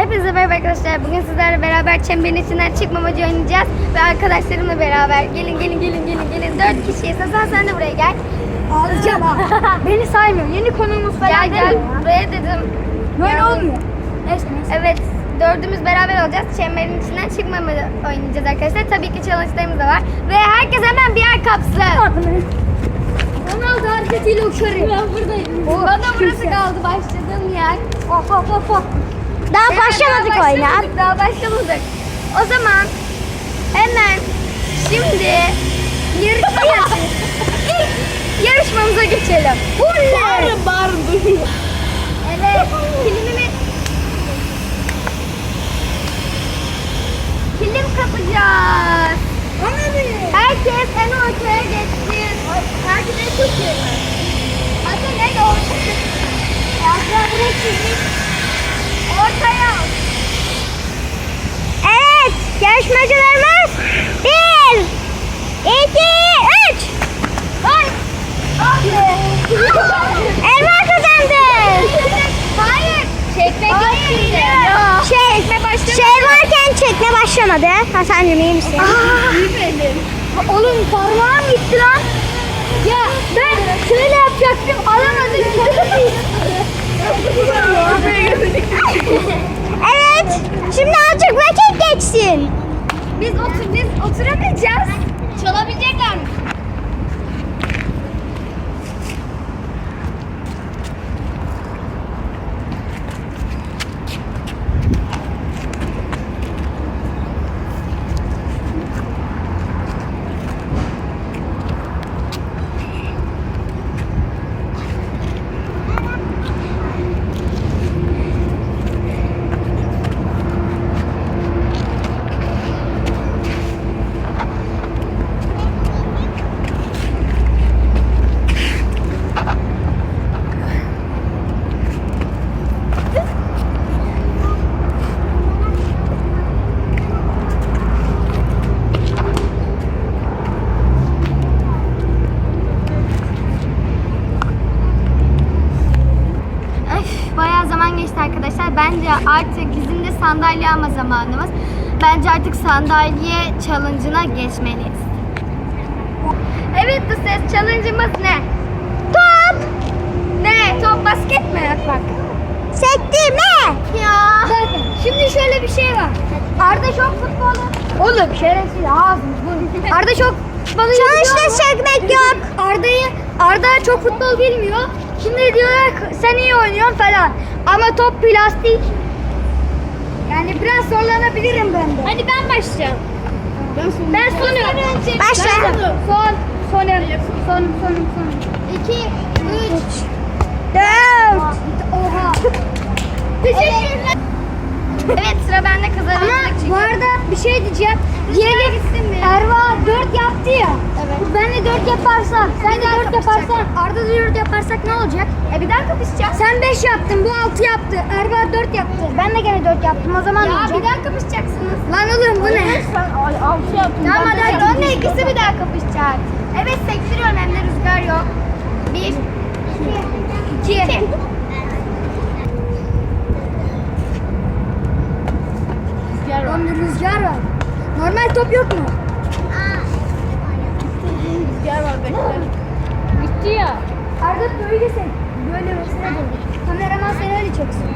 Hepinize merhaba arkadaşlar. Bugün sizlerle beraber çemberin içinden çıkmamacı oynayacağız. Ve arkadaşlarımla beraber. Gelin gelin gelin gelin gelin. Dört kişiyiz. Hasan sen de buraya gel. Ağlayacağım ha. Beni saymıyor. Yeni konumuz falan Gel gel. Buraya dedim. Böyle Gel. olmuyor. Neyse neyse. Evet. Dördümüz beraber olacağız. Çemberin içinden çıkmamacı oynayacağız arkadaşlar. Tabii ki challenge'larımız da var. Ve herkes hemen bir yer kapsın. Ronaldo hareketiyle uçarıyor. Ben buradayım. Bana burası kaldı başladığım yer. Of of of of. Daha başlamadık oyuna. Daha başlamadık. O zaman hemen şimdi yarışmaya ilk yarışmamıza geçelim. Bağırın bağırın duyuyor. Evet. Kilimimi kilim kapacağız. Herkes en ortaya geçsin. Herkes en çok yeri. Hatta ne ortaya? Hatta buraya çizdik. Ortaya. Evet. Yarışmacılarımız bir, iki, üç. Ay. Elma kazandı. Hayır. Şimdi. Ya. Şey, çekme başlamadı. Şey varken çekme başlamadı. Hasan'cığım iyi misin? Büyümedim. Oğlum parmağım gitti lan. Ya ben şöyle yapacaktım alamadım. evet. Şimdi azıcık vakit geçsin. Biz otur biz oturamayacağız. Çalabilecekler mi? Öf, bayağı zaman geçti arkadaşlar. Bence artık bizim de sandalye alma zamanımız. Bence artık sandalye challenge'ına geçmeliyiz. Evet bu ses challenge'ımız ne? Top! Ne? Top basket mi? Bak. Sektirme. Ya. Bakın şimdi şöyle bir şey var. Arda çok futbolu. Oğlum şerefsiz ağzınız bunu. Arda çok futbolu Çalışta sekmek yok. Arda'yı Arda çok futbol bilmiyor. Şimdi diyorlar sen iyi oynuyorsun falan. Ama top plastik. Yani biraz zorlanabilirim ben de. Hadi ben başlayacağım. Ben sonum. Başla. Son, sonum. Sonum, sonum, sonum. İki, üç. Dört. Oha. Teşekkürler. Evet sıra bende kazanacak Ama bu arada bir şey diyeceğim. Mi? Erva 4 yaptı ya. Evet. Ben de 4 yaparsam, sen de 4 yaparsan. Arda da 4 yaparsak ne olacak? E bir daha kapışacağız. Sen 5 yaptın, bu 6 yaptı. Erva 4 yaptı. Ben de gene 4 yaptım. O zaman ne Ya olacak? bir daha kapışacaksınız. Lan oğlum bu ne? altı yaptım. Tamam hadi hadi onunla ikisi bir daha kapışacak. Evet sektiriyorum hem de rüzgar yok. Bir, iki, iki. Lan bir rüzgar var. Normal top yok mu? Bitti ya. Arda böyle sen. Böyle mesela dön. Kameraman seni öyle çeksin.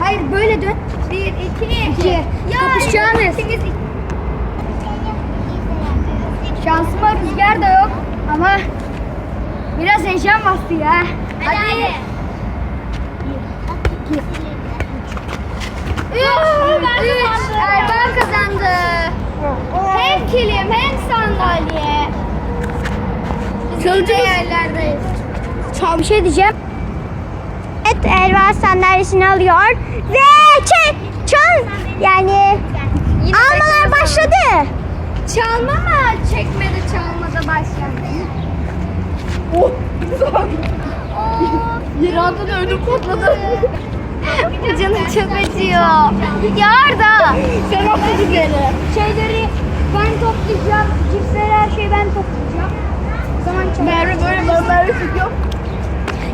Hayır böyle dön. Bir, iki, İki. Ya, Kapışacağınız. Şansıma rüzgar da yok ama biraz heyecan bastı ya. Hadi hadi. İki. Üç, üç. Kazandı. Hem kilim hem sandalye. Biz de yerlerdeyiz. Çal bir şey diyeceğim. Evet Erva sandalyesini alıyor ve çek çal yani Yine almalar başladı. Çalma mı? Çekmedi çalmada başladı. Oh. Yer altında ödüm patladı. Canım çok acıyor. Ya Arda. Sen atladın beni. Şeyleri ben toplayacağım. Cipsleri her şeyi ben toplayacağım. O zaman çal. Merve böyle Merve tutuyorum.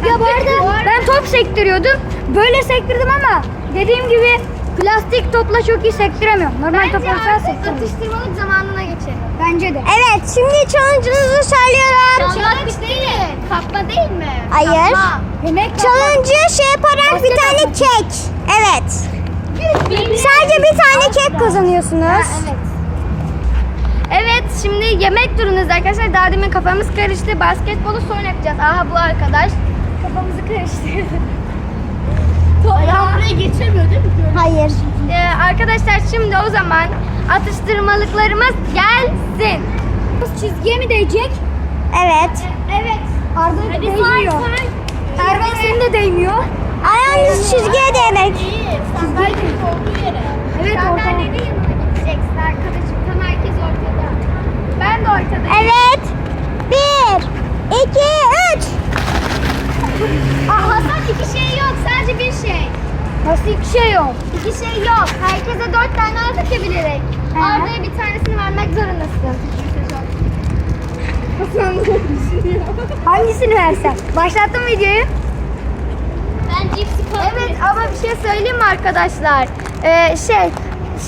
Ya bu arada ben top sektiriyordum. Böyle sektirdim ama dediğim gibi lastik topla çok iyi sektiremiyorum. Normal Bence topla artık sektiremiyorum. atıştırmalık zamanına geçelim. Bence de. Evet şimdi challenge'ınızı söylüyorum. Challenge değil. Kapma değil mi? Hayır. Kapma. Yemek Challenge'ı şey yaparak bir tane kek. Evet. Sadece bir tane kek kazanıyorsunuz. Ha, evet. Evet şimdi yemek turundayız arkadaşlar. Daha demin kafamız karıştı. Basketbolu sonra yapacağız. Aha bu arkadaş. Kafamızı karıştırdı. Ayağım buraya geçemiyor değil mi? Hayır. Ee, arkadaşlar şimdi o zaman atıştırmalıklarımız gelsin. Çizgiye mi değecek? Evet. Evet. Arda Hadi değmiyor. Ervan senin de değmiyor. Ayağınız çizgiye değmek. İyi. Sandalyenin olduğu yere. Evet. Sandalyenin yanına gideceksin arkadaşım. Tam herkes ortada. Ben de ortadayım. Evet. Bir, iki, üç. Aa, Hasan iki şey yok. Sadece bir şey. Nasıl iki şey yok? İki şey yok. Herkese dört tane aldık ya bilerek. Hı. Arda'ya bir tanesini vermek zorundasın. Hangisini versen? Başlattım videoyu. Ben cipsi Evet ama bir şey söyleyeyim mi arkadaşlar? Ee, şey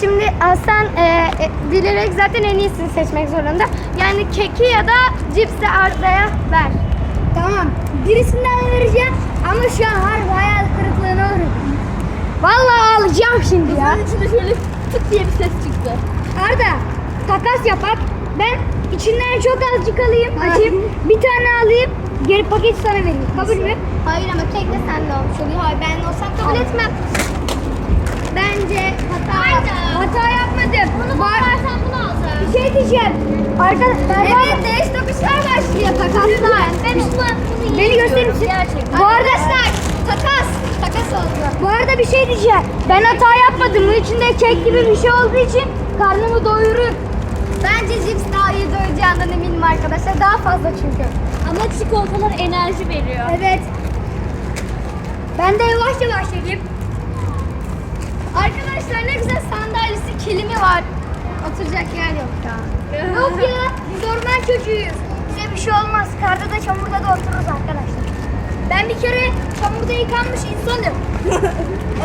şimdi Hasan e, e, bilerek zaten en iyisini seçmek zorunda. Yani keki ya da cipsi Arda'ya ver. Tamam. Birisinden vereceğim ama şu an harbi hayal kırıklığına uğradım. Vallahi alacağım şimdi ya. Bunun içinde şöyle tık diye bir ses çıktı. Arda takas yapak. Ben içinden çok azıcık alayım, açayım. Bir tane alayım, geri paketi sana vereyim. Kabul mü? Hayır ama kek de sende olmuş oluyor. Hayır ben olsam kabul etmem. Bence hata Arda. Hata yapmadım. Bunu Var- versen bunu alsan. Bir şey diyeceğim. Arkadaşlar Evet değiş tokuşlar başlıyor takaslar. Ben Osman bunu Beni gösterir misin? Gerçekten. Bu arada Arkadaşlar takas. Takas oldu. Bu arada bir şey diyeceğim. Ben hata yapmadım. Bunun içinde kek gibi bir şey olduğu için karnımı doyurur. Bence cips daha iyi doyacağından eminim arkadaşlar. Daha fazla çünkü. Ama çikolatalar enerji veriyor. Evet. Ben de yavaş yavaş yiyeyim. Arkadaşlar ne güzel sandalyesi kilimi var. Oturacak yer yok ya. Yok ya. Biz orman çocuğuyuz. Bize bir şey olmaz. Karda da çamurda da otururuz arkadaşlar. Ben bir kere çamurda yıkanmış insanım.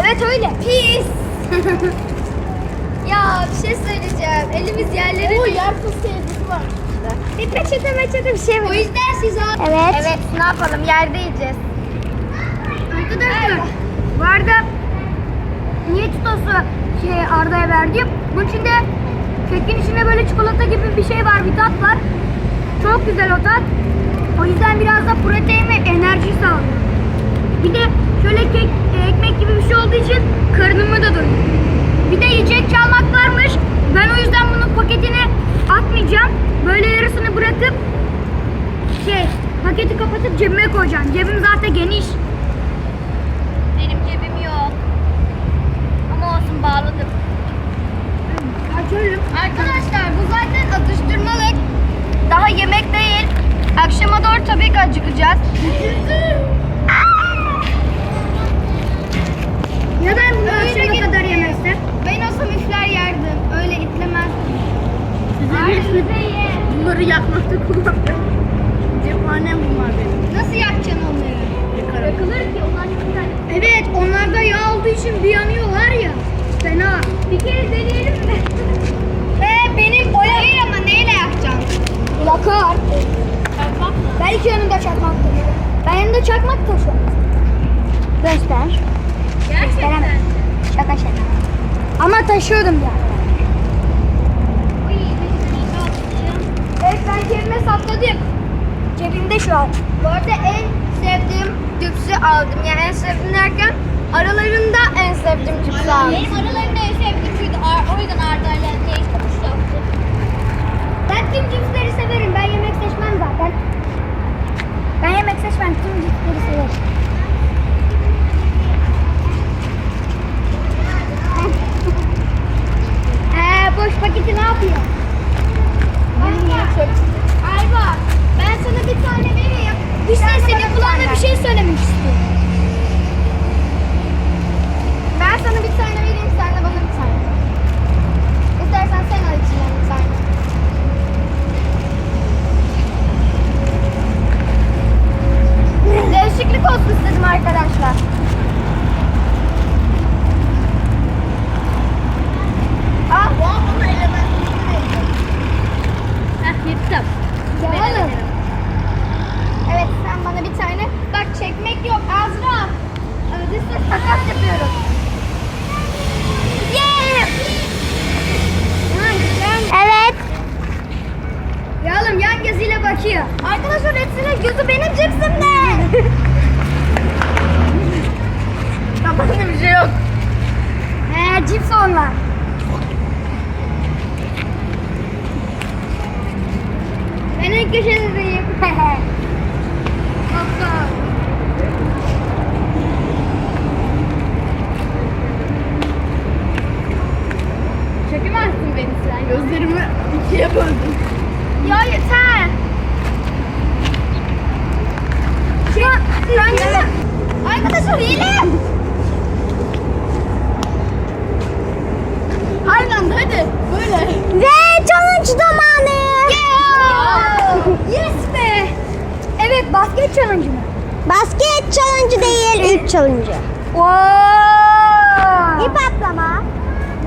evet öyle. Pis. ya bir şey söyleyeceğim. Elimiz yerlere Oo yer fıstığı elbisi var. Bir peçete meçete bir şey O yüzden siz al. Evet. Evet ne yapalım yerde yiyeceğiz. Arkadaşlar bu arada niye tutosu şey Arda'ya verdim? Bunun içinde kekin içinde böyle çikolata gibi bir şey var, bir tat var. Çok güzel o tat. O yüzden biraz da protein ve enerji sağlıyor. Bir de şöyle kek, e, ekmek gibi bir şey olduğu için karnımı da doyuruyor. Bir de yiyecek çalmak varmış. Ben o yüzden bunun paketini atmayacağım. Böyle yarısını bırakıp şey paketi kapatıp cebime koyacağım. Cebim zaten geniş. Benim cebim yok. Ama olsun bağladım. Açıyorum. Arkadaşlar bu zaten atıştırmalık. Daha yemek değil. Akşama doğru tabii ki acıkacağız. Ben bunu Öyle akşama kadar yemezsem? Ben olsam üfler yerdim. Öyle itlemezdim. Sizin bunları yakmakta kullanmıyorum. Cephanem bunlar benim. Nasıl yakacaksın onları? Yakarım. Yakılır ki onlar tane. Evet onlarda yağ olduğu için bir yanıyorlar ya. Fena. Bir kere deneyelim mi? Ve benim o ama neyle yakacaksın? Yakar. Belki yanında çakmak taşıyor. Ben yanında çakmak taşıyorum. Göster. Şaka şaka. Ama taşıyordum ya. Evet ben kendime sakladım. Cebimde şu an. Bu arada en sevdiğim cipsi aldım. Yani en sevdiğim derken aralarında en sevdiğim cipsi aldım. Benim aralarında en sevdiğim şuydu. O yüzden Arda ile değiş tokuş yaptı. Ben tüm cipsleri severim. Ben yemek seçmem zaten. Ben yemek seçmem. Tüm cipsleri severim. Ee, boş paketi ne yapıyor? Ayva ben sana bir tane vereyim. Hüseyin Sen senin bana kulağına ver. bir şey söylemek istiyorum. Ben sana bir tane vereyim sen de bana bir tane. İstersen sen al içinden bir tane. Değişiklik olsun istedim arkadaşlar. Göremiyorsun beni sen. Gözlerimi ikiye böldüm. Ya yeter. Ya bence Arkadaşlar hile. Aynı anda hadi. Böyle. Ve challenge zamanı. Yes be. Evet basket challenge mı? Basket challenge değil, üç challenge. Wow. İp atlama.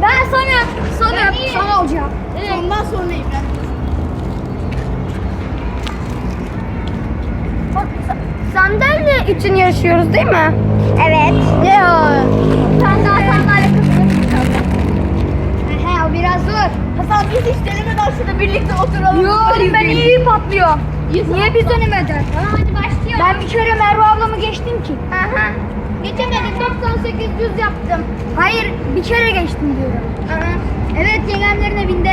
Ben sonra sonra Ben iyi. sonra olacağım. Ondan sonra İbrahim. Sandalye için yarışıyoruz değil mi? Evet. Ya. Sen daha sandalye kısmını He o biraz zor. Hasan biz hiç denemeden şurada birlikte oturalım. Yo Böyle ben iyi patlıyor. Niye biz denemeden? Tamam hadi başlıyor. Ben bir kere Merve ablamı geçtim ki. Aha. Geçemedim 98 düz yaptım. Hayır bir kere geçtim diyorum. Aha. Evet yengenlerin evinde.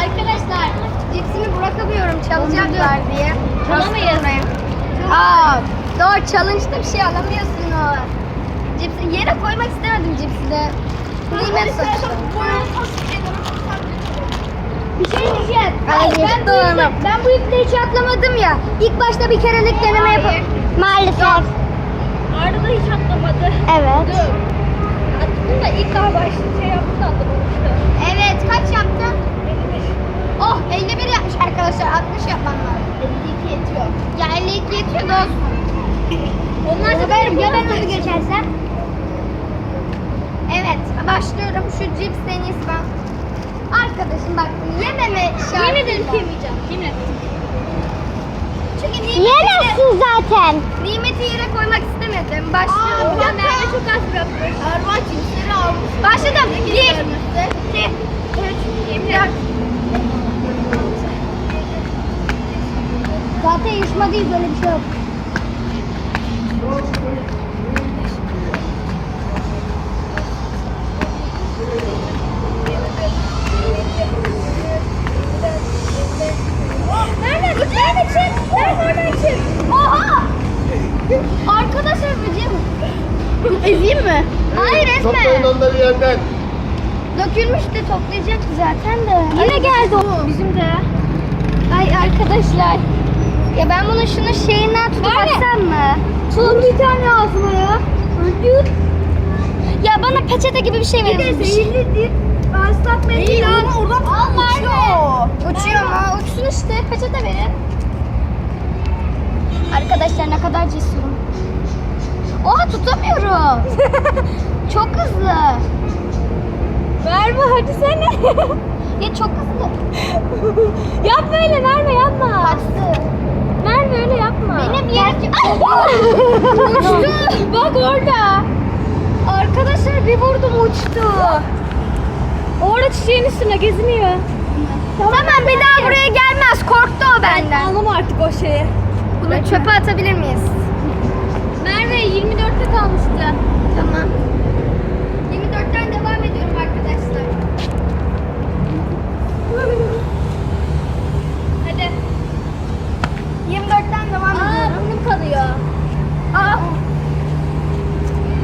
Arkadaşlar Cipsimi bırakamıyorum çalacaklar diye. Alamayız. Aa, doğru challenge'da bir şey alamıyorsun o. Cipsi yere koymak istemedim cipsi de. Nimet sonuçta. Bir şey diyeceğim. Ay, ben, bu ipte, onu. ben bu ipte hiç atlamadım ya. İlk başta bir kerelik deneme yapalım. Maalesef. Arda da hiç atlamadı. Evet. Dur. Attım da ilk daha başta şey yaptı atlamamıştı. Evet kaç yaptın? Oh 51 yapmış arkadaşlar 60 yapmam lazım. 52 yetiyor. Ya 52 yetiyor da olsun. Onlar da ben, ya ben onu geçersem? Evet başlıyorum şu cips en iyisi ben. Arkadaşım bak yememe şartıyla. Yemin ederim ki yemeyeceğim. Yemin ederim. Çünkü nimeti, zaten. nimeti yere koymak istemedim. Aa, Başlıyorum. bir dakika. çok az bırakmış. Erman cipsleri almış. Başladım. 1, 2, 3, Yemin 4, Zaten yarışmadayız öyle bir şey yok. Nerede? Nerede çık? Nerede oradan çık? Oha! Arkadaşlar böceğim. Ezeyim mi? Hayır Toplayın ezme. onları yerden. Dökülmüştü toplayacaktı zaten de. Yine geldi o. Bizim de. Ay arkadaşlar. Ya ben bunu şunun şeyinden tutup atsam mı? Tut. Bir tane ağzıma ya. Öldür. Ya bana peçete gibi bir şey Bir de verin. zehirlidir. Islak mendil al. oradan Uçuyor. Uçuyor mu? Uçsun işte. Peçete verin. Arkadaşlar ne kadar cesurum. Oha tutamıyorum. çok hızlı. Verme hadi sene. Ya çok hızlı. yapma öyle verme yapma. Kaçtı. Yapma. Benim yerim... Uçtu. Bak orada. Arkadaşlar bir vurdum uçtu. Orada çiçeğin üstüne geziniyor. Tamam bir daha buraya gelmez. Korktu o benden. Ağlama artık o şeye. Bunu çöpe atabilir miyiz? Merve 24'te kalmıştı. Tamam. ya. Aa.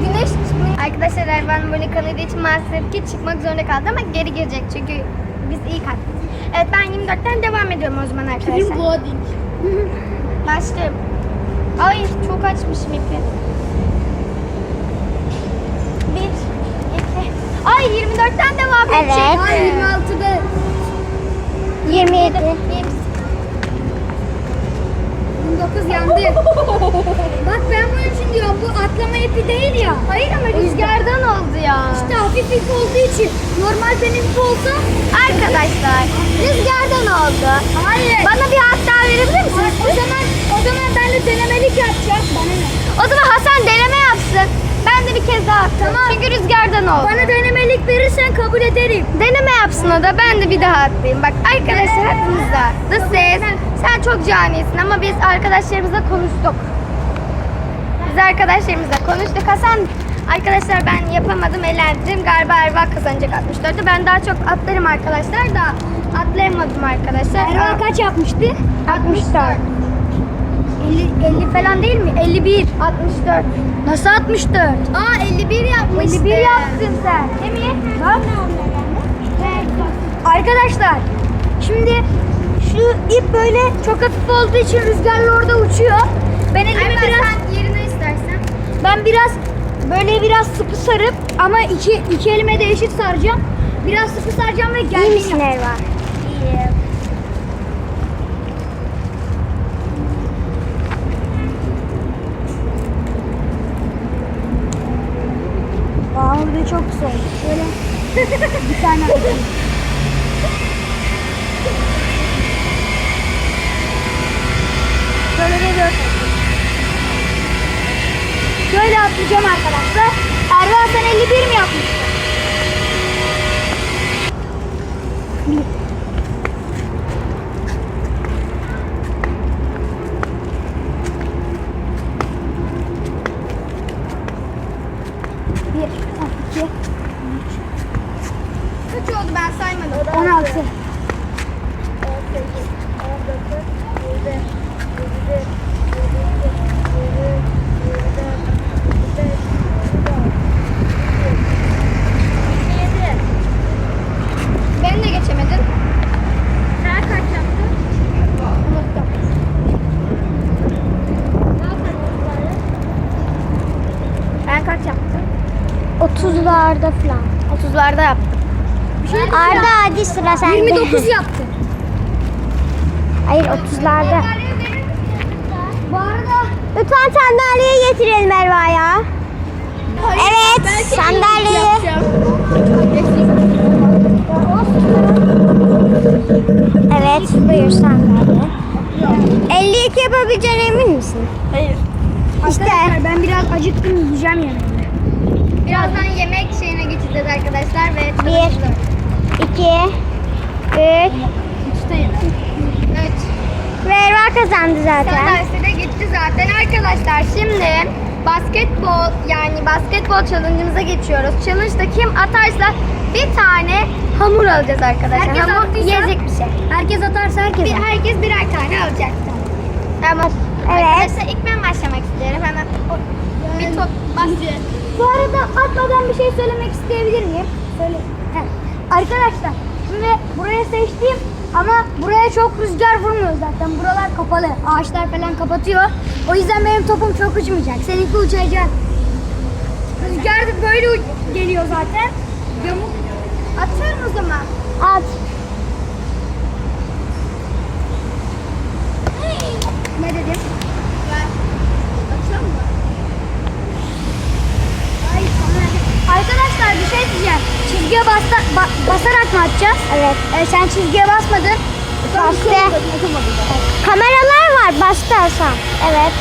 Güneş çıkmıyor. Arkadaşlar Ervan Monika'nın için maalesef ki çıkmak zorunda kaldı ama geri girecek çünkü biz iyi kalktık. Evet ben 24'ten devam ediyorum o zaman arkadaşlar. Prim boarding. Başlıyorum. Ay çok açmışım ipi. Bir, iki. Ay 24'ten devam edecek. Evet. Ay 26'da. 27. 27. 99 yandı. Bak ben bunun için diyorum bu atlama ipi değil ya. Hayır ama rüzgardan oldu ya. İşte hafif ip olduğu için normal benim ip olsa Arkadaşlar rüzgardan oldu. hayır. Bana bir hat daha verebilir misiniz? o zaman o zaman ben de denemelik yapacağım. Bana ne? O zaman Hasan deneme yapsın. Bir kez daha atacağım. Çünkü rüzgardan oldu. Bana denemelik verirsen kabul ederim. Deneme yapsın o da ben de bir daha atlayayım. Bak arkadaşlar hepimizde. Dış ses. Sen çok canisin ama biz arkadaşlarımızla konuştuk. Biz arkadaşlarımızla konuştuk. Hasan arkadaşlar ben yapamadım eğlendim. Galiba Erva kazanacak 64'te. Ben daha çok atlarım arkadaşlar da atlayamadım arkadaşlar. Erva kaç yapmıştı? 64. 50, 50 falan değil mi? 51. 64. Nasıl 64? Aa 51 yapmıştı. 51 yaptın sen. Değil mi? Bak. Arkadaşlar şimdi şu ip böyle çok hafif olduğu için rüzgarla orada uçuyor. Ben elimi Erva biraz sen yerine istersen. ben biraz böyle biraz sıkı sarıp ama iki iki elime de eşit saracağım. Biraz sıkı saracağım ve gelmeyeceğim. Erva? İyiyim. Aa bu çok güzel. Şöyle bir tane atayım. Şöyle atayım. Şöyle atlayacağım arkadaşlar. Erva sen 51 mi yapmıştın? Bir, iki, Kaç oldu ben saymadım. 16. 18, 19, 20, 21, 22, Ben de geçemedim. Sen kaç yaptın? Unuttum. Ben kaç yaptım? 30'larda falan. 30'larda yaptım. Bir şey Arda hadi sıra sende. 29 yaptı. Hayır 30'larda. Bu arada Lütfen sandalyeyi getirelim Erva'ya. Evet sandalyeyi. Evet buyur sandalye. 52 yapabileceğine emin misin? Hayır. İşte arkadaşlar ben biraz acıktım yiyeceğim yani. Birazdan yemek şeyine geçeceğiz arkadaşlar ve Bir. Çalışıyoruz. 2 3 Üçteyim. Üç. ve Erva kazandı zaten. Sen de gitti zaten arkadaşlar. Şimdi basketbol yani basketbol challenge'ımıza geçiyoruz. Challenge'da kim atarsa bir tane hamur alacağız arkadaşlar. Herkes hamur attıysa- yiyecek bir şey. Herkes atarsa herkes. Bir, herkes birer tane alacak. Tamam. Evet. Arkadaşlar ilk ben başlamak istiyorum. Hemen o- bir top başlıyor. Bu arada atmadan bir şey söylemek isteyebilir miyim? Söyle. He. Arkadaşlar şimdi buraya seçtim ama buraya çok rüzgar vurmuyor zaten. Buralar kapalı. Ağaçlar falan kapatıyor. O yüzden benim topum çok uçmayacak. Seninki uçacak. Rüzgar da böyle geliyor zaten. Yamuk. Atıyorum o zaman. At. Ne dedim? Atıyorum mu? Ay, sana ne? Arkadaşlar bir şey diyeceğim. Çizgiye basta, ba- basarak mı atacağız? Evet. Ee, sen çizgiye basmadın. Bastı. Kameralar var bastı Hasan. Evet.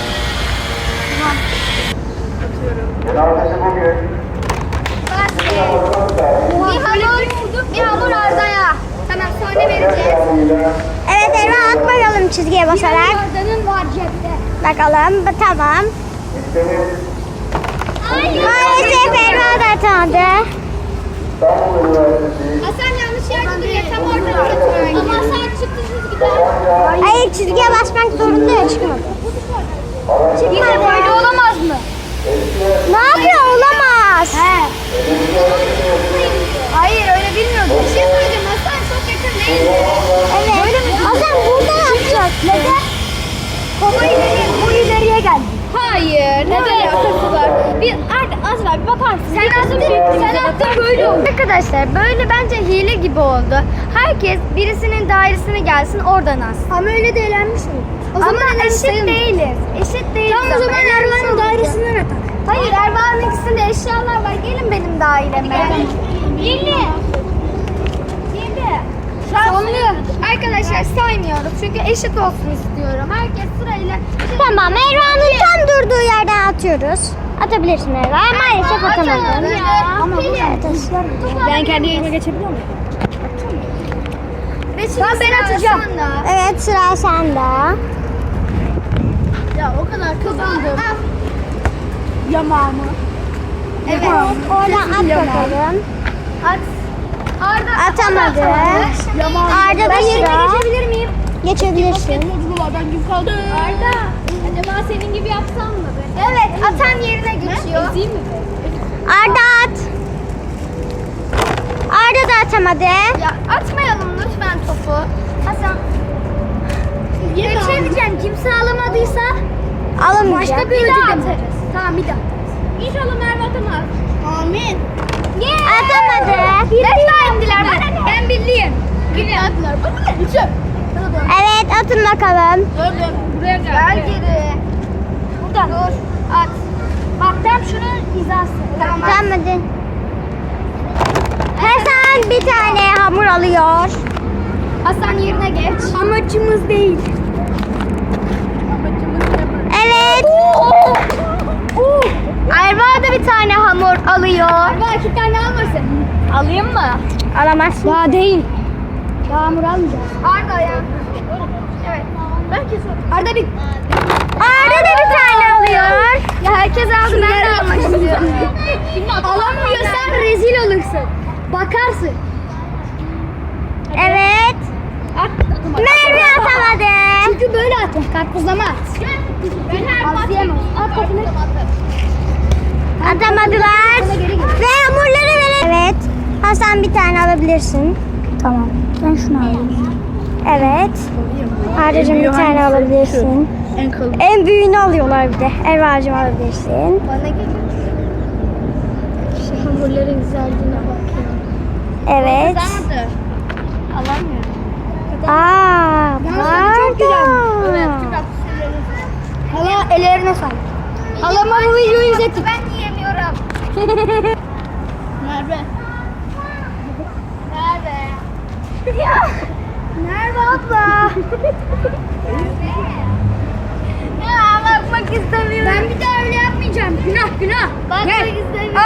Cumartesi bugün Bir hamur, bir hamur Arda'ya. Tamam sonra vereceğiz. Evet Erva at bakalım çizgiye basarak. Arda'nın var cepte. Bakalım bu tamam. Maalesef Erva da Üniversitesi Hasan yanlış yerde duruyor. Tam ortada oturuyor. Ama Hasan çıktı çizgiden. Hayır çizgiye basmak zorunda ya çıkmadı. Yine böyle olamaz mı? Ne yapıyor olamaz. He. Hayır öyle bilmiyordum. Bir şey söyleyeceğim. Hasan çok yakın değildi. Evet. Hasan buradan atacak. Neden? Baba ileri, bu ileriye geldi. Hayır. Ne alakası var? Bir Arda, Azra bir bakar mısın? Sen attın, sen attın böyle oldu. Arkadaşlar böyle bence hile gibi oldu. Herkes birisinin dairesine gelsin oradan alsın. Ama öyle de eğlenmiş mi? O Ama eğlenmiş eşit sayılmaz. değiliz. Eşit değiliz. Tamam o zaman ama Ervan'ın dairesinden atar. Hayır Ervan'ın ikisinde eşyalar var. Gelin benim daireme. Yeni. Yeni. Arkadaşlar saymıyoruz çünkü eşit olsun istiyorum. Herkes sırayla. Tamam Erva'nın tam durduğu yerden atıyoruz. Atabilirsin Erva. Maalesef atamadın. Ama bu Ben kendi yerime geçebiliyor muyum? Ve şimdi Tamam, ben atacağım. Evet sıra sende. Ya o kadar kazandım. Yamağımı. Evet. Oradan at bakalım. At. Arda Atamadı. Arda da sıra. geçebilir miyim? Geçebilirsin. Ben kim kaldı? Arda. Acaba senin gibi yapsam mı? Evet, atan yerine geçiyor. Ezeyim mi? Arda at. Arda da atamadı. Ya atmayalım lütfen topu. Hasan. Bir şey diyeceğim. Kimse alamadıysa Alamayacak. başka bir daha atarız. Tamam bir daha. İnşallah Merve atamaz. Amin. Atamadı. Resmen indiler. Ben, ben birliyim. Yine attılar. Bana ne? Üçüm. Evet atın bakalım. Dördüm. Buraya gel. Gel geri. Buradan. Dur. At. Bak tam şunun hizası. Tamam. Tamam hadi. Hasan bir tane hamur alıyor. Hasan yerine geç. Amacımız değil. Evet. Ayva da bir tane hamur alıyor. Erva iki tane almasın. Alayım mı? Alamazsın. Daha değil. Daha hamur almayacağız. Arda ya. Evet. Belki Arda bir. Arda da bir tane alıyor. Ya herkes aldı ben de almak istiyorum. Alamıyorsan rezil olursun. Bakarsın. Evet. At. Merve atamadı. Çünkü böyle atın. Karpuzlama at. Ben her. At kapını. Atamadılar. Ve hamurları verelim. Evet. Hasan bir tane alabilirsin. Tamam. Ben şunu alayım. Evet. Arda'cığım bir tane alabilirsin. En. En büyüğünü alıyorlar bir de. Erva'cığım alabilirsin. Bana geliyor. Şu hamurların güzelliğine bak ya. Evet. Kazanmadı. Alamıyorum. Aa, pardon. Hala ellerine sağlık. Halama bu videoyu izlettik. Ben Merve. Nerede? Ya. Merve abla. Ya bakmak istemiyorum. Ben bir daha öyle yapmayacağım. Günah günah. Bakmak Gel. istemiyorum.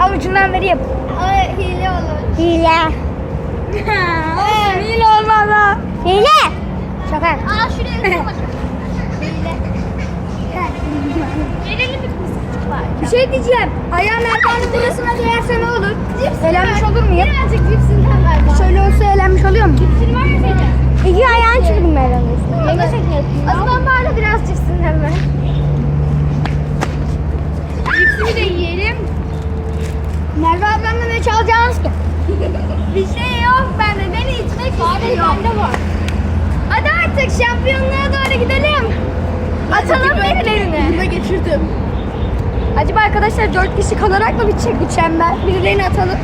Al. Avucundan vereyim. Ay hile olur. Hile. Olsun hile olmaz ha. Hile. Şaka. Aa şuraya. Hile. Verelim bir. Bir şey diyeceğim. Ayağın Erdoğan'ın burasına değerse ne olur? Eğlenmiş olur muyum? Birazcık cipsinden ver bana. Şöyle olsa eğlenmiş oluyor mu? Cipsini var mı senin? İki ayağın çıktı Merve'nin. O zaman bari biraz cipsinden ver. Cipsimi de yiyelim. Merve ablamla ne çalacağınız ki? Bir şey yok bende. Beni içmek istiyorum. bende var. Hadi artık şampiyonluğa doğru gidelim. Atalım birilerini. Yüzüme geçirdim. Acaba arkadaşlar dört kişi kalarak mı bitecek bu çember? Birilerini atalım.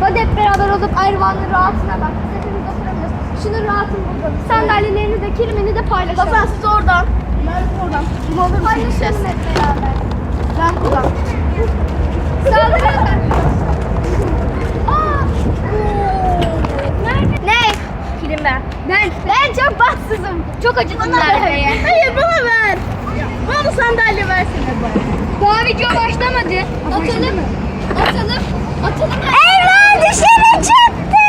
Hadi hep beraber olup Ayvan'ın rahatına bak. Hepimiz oturamıyoruz. Şunu rahatın bulalım. Sandalyelerini de kirimini de paylaşalım. Hasan siz oradan. Merve oradan. Kim olur musun? Paylaşalım hep beraber. Ben buradan. Saldırın. Aa! Nerede? Ne? Kirim ben. Ben. Ben çok bahtsızım. Çok acıdım Merve'ye. Hayır bana ver. Bana sandalye versene bana. Daha video başlamadı. Atalım. Atalım. Atalım. Erva dışarı çıktı.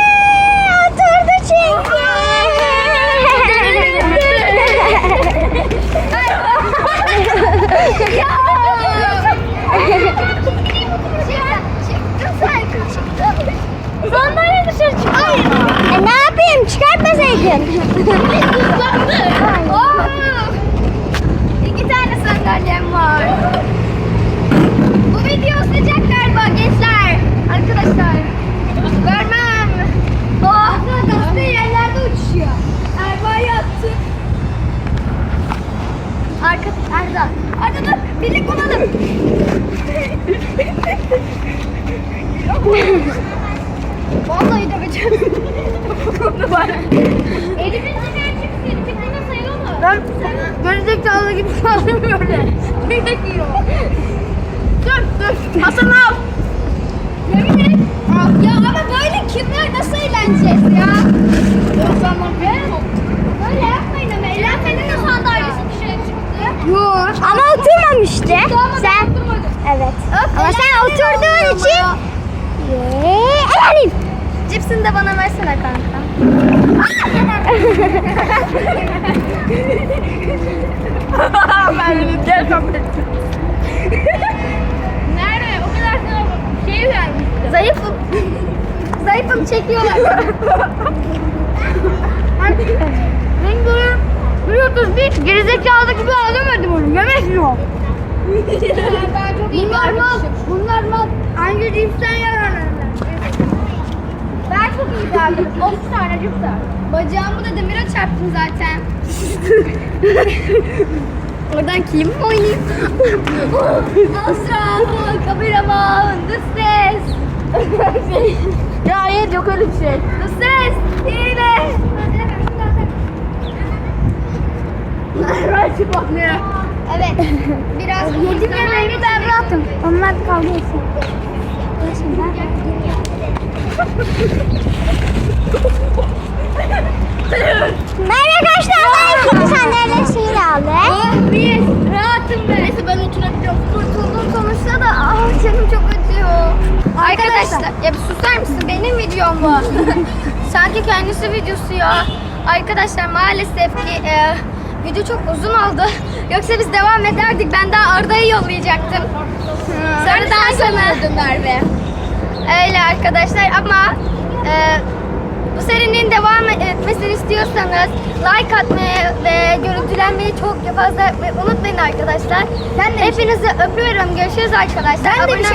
Oturdu çünkü. Çıktım sen. Çıktım. Sandalye dışarı çıktı. Hayır. E, ne yapayım? Çıkartmasaydın. Oh! İki tane sandalyem var. Bu video sıcak galiba gençler. Arkadaşlar. Vermem. Oh. Gazete yerlerde uçuşuyor. Erva'yı attı. Arka, Arda. Arda dur. Birlik olalım. Vallahi de beceririm. Elimin dışarı çıktı. Çıktığında sayılır mı? Ben gerizekalı gibi kaldım böyle. Bir dakika. Dur dur. Hasan al. Yemin et. Ya ama böyle kimler nasıl eğleneceğiz ya? Böyle yapmayın ama eğlenmenin de sandalyesi dışarı çıktı. Yok. Ama oturmamıştı. Sen evet. Ama sen oturduğun için Yeee, eğleneyim. Cipsini de bana versene kanka. ben dedim gel kapı. Nerede? O kadar sana şey vermiş. Zayıfım. Zayıfım çekiyorlar. Ben görüyorum. Biliyorsunuz bir gerizekalı gibi ağlamadım onu. Yemek yok. Bunlar mal. Bunlar mal. Anca cipsten yararlanırlar. Ben iyi bir arkadaşım. 30 tane cips var. Bacağımı da demire çarptım zaten. Oradan kim oynayayım? Asra, kameraman, the ses. Ya hayır yok öyle bir şey. The yine. Raçı bak ne? Evet, biraz Yedim yemeğimi ben rahatım. Onlar kavga etsin. Merhaba arkadaşlar. Ben ikinci sandalyesini aldım. Bir rahatım ben. Neyse ben oturabiliyorum. Kurtuldum sonuçta da ah canım çok acıyor. Arkadaşlar ya bir susar mısın? Benim videom bu. Sanki kendisi videosu ya. Arkadaşlar maalesef ki e, video çok uzun oldu. Yoksa biz devam ederdik. Ben daha Arda'yı yollayacaktım. Sonra daha sonra. Merve. Öyle arkadaşlar ama e, bu serinin devam etmesini istiyorsanız like atmayı ve görüntülenmeyi çok fazla unutmayın arkadaşlar. Ben Hepinizi öpüyorum. Görüşürüz arkadaşlar. Ben de Abone şey